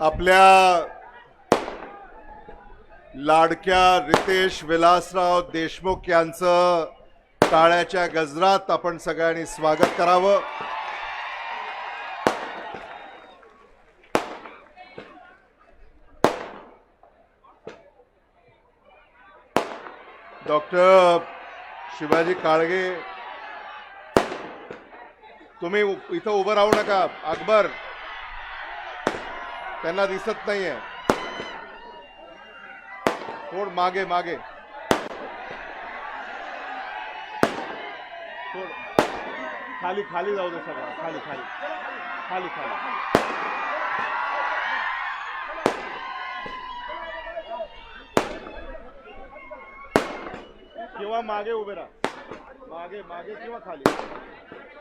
आपल्या लाडक्या रितेश विलासराव देशमुख यांचं टाळ्याच्या गजरात आपण सगळ्यांनी स्वागत करावं. डॉक्टर शिवाजी काळगे तुम्ही इथं उभं राहू नका. अकबर. त्यांना दिसत नाहीये. थोड मागे मागे. खाली खाली जाऊ दे सगळं. खाली खाली. खाली खाली. किंवा मागे उभे राहा. मागे मागे किंवा खाली.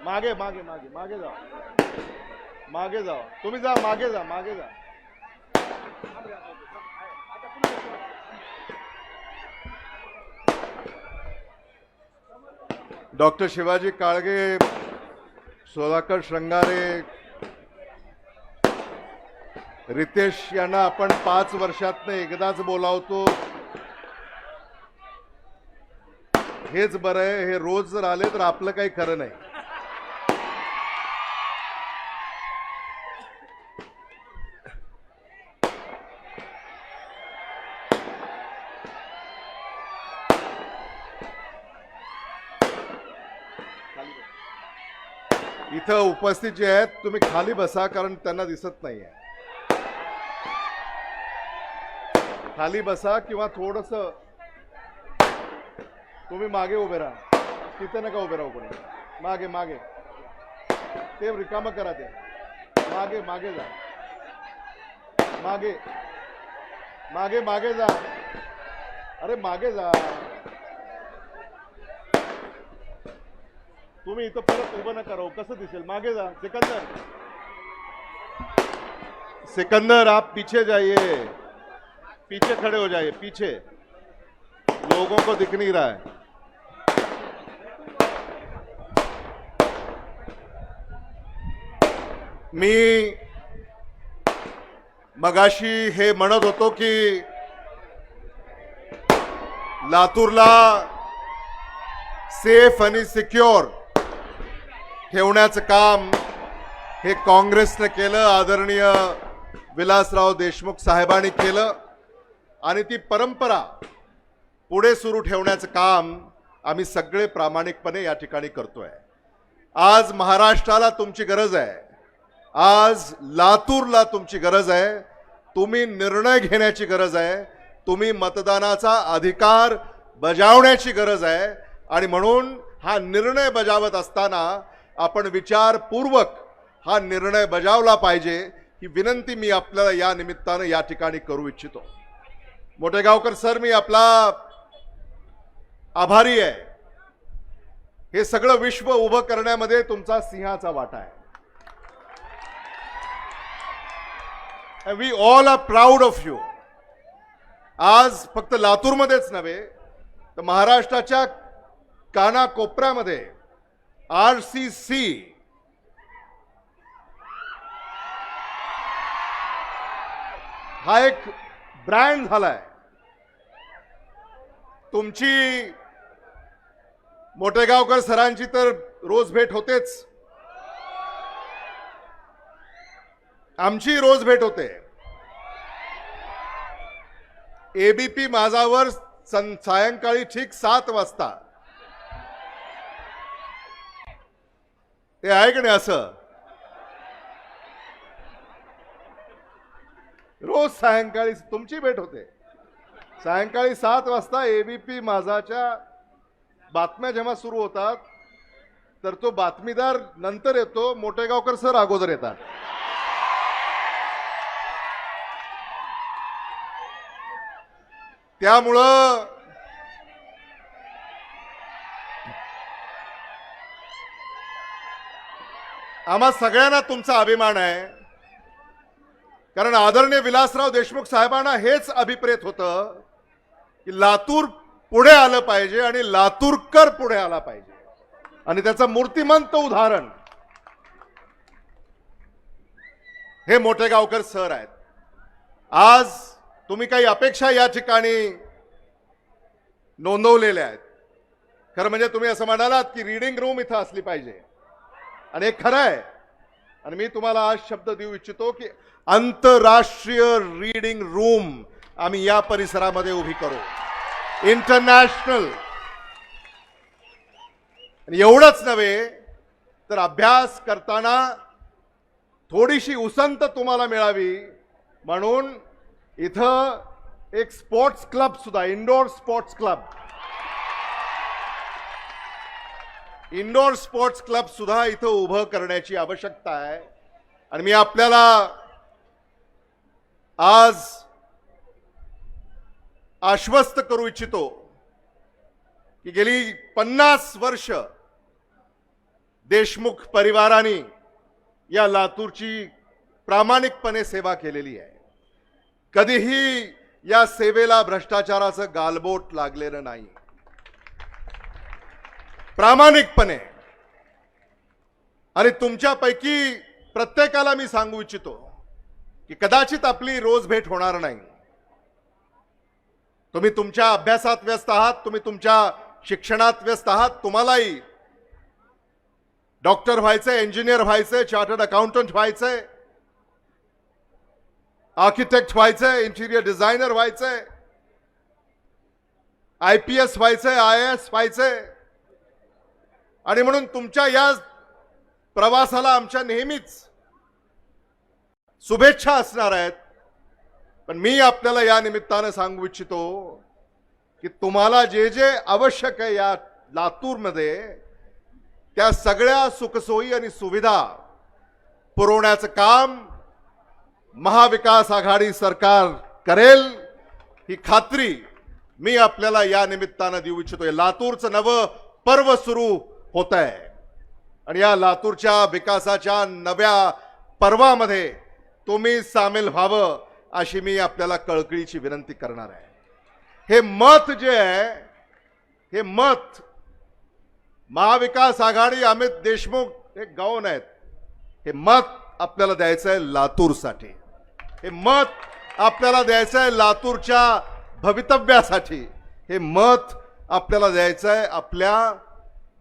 मागे मागे मागे. मागे जा. मागे जा. तुम्ही जा मागे जा मागे जा. डॉक्टर शिवाजी काळगे सोलाकर श्रंगारे रितेश यांना आपण पाच वर्षातनं एकदाच बोलावतो. हेच बरं आहे हे रोज जर आले तर आपलं काही खरं नाही. इथं उपस्थित जे आहेत तुम्ही खाली बसा कारण त्यांना दिसत नाहीये. खाली बसा किंवा थोडस तुम्ही मागे उभे राहा. तिथे नका उभे राहू कोणी. मागे मागे. ते रिकामं करा ते. मागे मागे जा. मागे. मागे मागे जा. अरे मागे जा. तुम्ही इथं परत उभं नका राहू. कसं दिसेल? मागे जा. सिकंदर. सिकंदर आप पीछे जाइए. पीछे खड़े हो जाइए. पीछे. लोगों को दिख नहीं रहा है. मी मगाशी हे म्हणत होतो की लातूरला सेफ आणि सिक्युअर ठेवण्याचं काम हे काँग्रेसनं केलं आदरणीय विलासराव देशमुख साहेबांनी केलं आणि ती परंपरा पुढे सुरू ठेवण्याचं काम आम्ही सगळे प्रामाणिकपणे या ठिकाणी करतोय. आज महाराष्ट्राला तुमची गरज आहे. आज लातूरला तुमची गरज आहे. तुम्ही निर्णय घेण्याची गरज आहे. तुम्ही मतदानाचा अधिकार बजावण्याची गरज आहे. आणि म्हणून हा निर्णय बजावत असताना आपण विचारपूर्वक हा निर्णय बजावला पाहिजे ही विनंती मी आपल्याला या निमित्तानं या ठिकाणी करू इच्छितो. मोठेगावकर सर मी आपला आभारी आहे. हे सगळं विश्व उभं करण्यामध्ये तुमचा सिंहाचा वाटा आहे. We all are proud of you आज फक्त लातूरमध्येच नव्हे तर महाराष्ट्राच्या कानाकोपऱ्यामध्ये आर सी सी. हा एक ब्रँड झालाय. तुमची मोठेगावकर सरांची तर रोज भेट होतेच. आमची रोज भेट होते. एबीपी माझावर सं सायंकाळी ठीक सात वाजता. ते आहे का नाही असं? रोज सायंकाळी तुमची भेट होते. सायंकाळी सात वाजता एबीपी माझाच्या बातम्या जेव्हा सुरू होतात तर तो बातमीदार नंतर येतो मोठेगावकर सर अगोदर येतात. त्यामुळं आम्हा सगळ्यांना तुमचा अभिमान आहे. कारण आदरणीय विलासराव देशमुख साहेबांना हेच अभिप्रेत होतं की लातूर पुढे आलं पाहिजे आणि लातूरकर पुढे आला पाहिजे. आणि त्याचं मूर्तिमंत उदाहरण हे मोठे गावकर सर आहेत. आज तुम्ही काही अपेक्षा या ठिकाणी नोंदवलेल्या आहेत. खरं म्हणजे तुम्ही असं म्हणालात की रीडिंग रूम इथं असली पाहिजे. आणि हे खरं आहे. आणि मी तुम्हाला आज शब्द देऊ इच्छितो की आंतरराष्ट्रीय रीडिंग रूम आम्ही या परिसरामध्ये उभी करू. इंटरनॅशनल आणि एवढंच नव्हे तर अभ्यास करताना थोडीशी उसंत तुम्हाला मिळावी. म्हणून इथं एक स्पोर्ट्स क्लब सुद्धा indoor sports club indoor sports club सुद्धा इथं उभं करण्याची आवश्यकता आहे. आणि मी आपल्याला आज आश्वस्त करू इच्छितो की गेली पन्नास वर्ष देशमुख परिवाराने या लातूरची प्रामाणिकपणे सेवा केलेली आहे. कधीही या सेवेला भ्रष्टाचाराचं गालबोट लागलेलं नाही. प्रामाणिकपणे. आणि तुमच्यापैकी प्रत्येकाला मी सांगू इच्छितो की कदाचित आपली रोज भेट होणार नाही. तुम्ही तुमच्या अभ्यासात व्यस्त आहात तुम्ही तुमच्या शिक्षणात व्यस्त आहात तुम्हालाही डॉक्टर व्हायचंय इंजिनियर व्हायचंय चार्टर्ड अकाउंटंट व्हायचंय आर्किटेक्ट व्हायचंय इंटिरियर डिझायनर व्हायचंय आय पी एस व्हायचंय आय एस व्हायचंय आणि म्हणून तुमच्या या प्रवासाला आमच्या नेहमीच शुभेच्छा असणार आहेत. पण मी आपल्याला या निमित्तानं सांगू इच्छितो की तुम्हाला जे जे आवश्यक आहे या लातूरमध्ये त्या सगळ्या सुखसोयी आणि सुविधा पुरवण्याचं काम महाविकास आघाडी सरकार करेल ही खात्री मी आपल्याला या निमित्तानं देऊ इच्छितोय लातूरचं नवं पर्व सुरू होत आहे आणि या लातूरच्या विकासाच्या नव्या पर्वामध्ये तुम्ही सामील व्हावं अशी मी आपल्याला कळकळीची विनंती करणार आहे. हे मत जे आहे हे मत महाविकास आघाडी अमित देशमुख हे गौन आहेत. हे मत आपल्याला द्यायचं आहे लातूरसाठी. हे मत आपल्याला द्यायचं आहे लातूरच्या भवितव्यासाठी. हे मत आपल्याला द्यायचं आहे आपल्या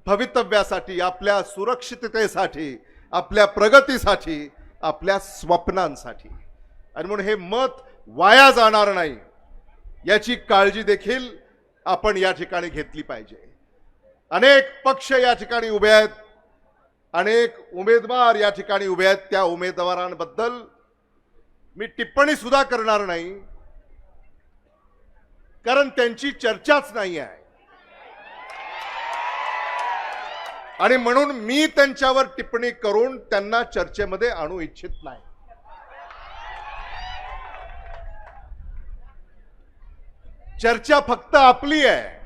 भवितव्यासाठी आपल्या सुरक्षिततेसाठी आपल्या प्रगतीसाठी आपल्या स्वप्नांसाठी. आणि म्हणून हे मत वाया जाणार नाही याची काळजी देखील आपण या ठिकाणी घेतली पाहिजे. अनेक पक्ष या ठिकाणी उभे आहेत अनेक उमेदवार या ठिकाणी उभे आहेत त्या उमेदवारांबद्दल मी टिप्पणी सुद्धा करणार नाही कारण त्यांची चर्चाच नाही आहे. आणि म्हणून मी त्यांच्यावर टिप्पणी करून त्यांना चर्चेमध्ये आणू इच्छित नाही. चर्चा फक्त आपली आहे.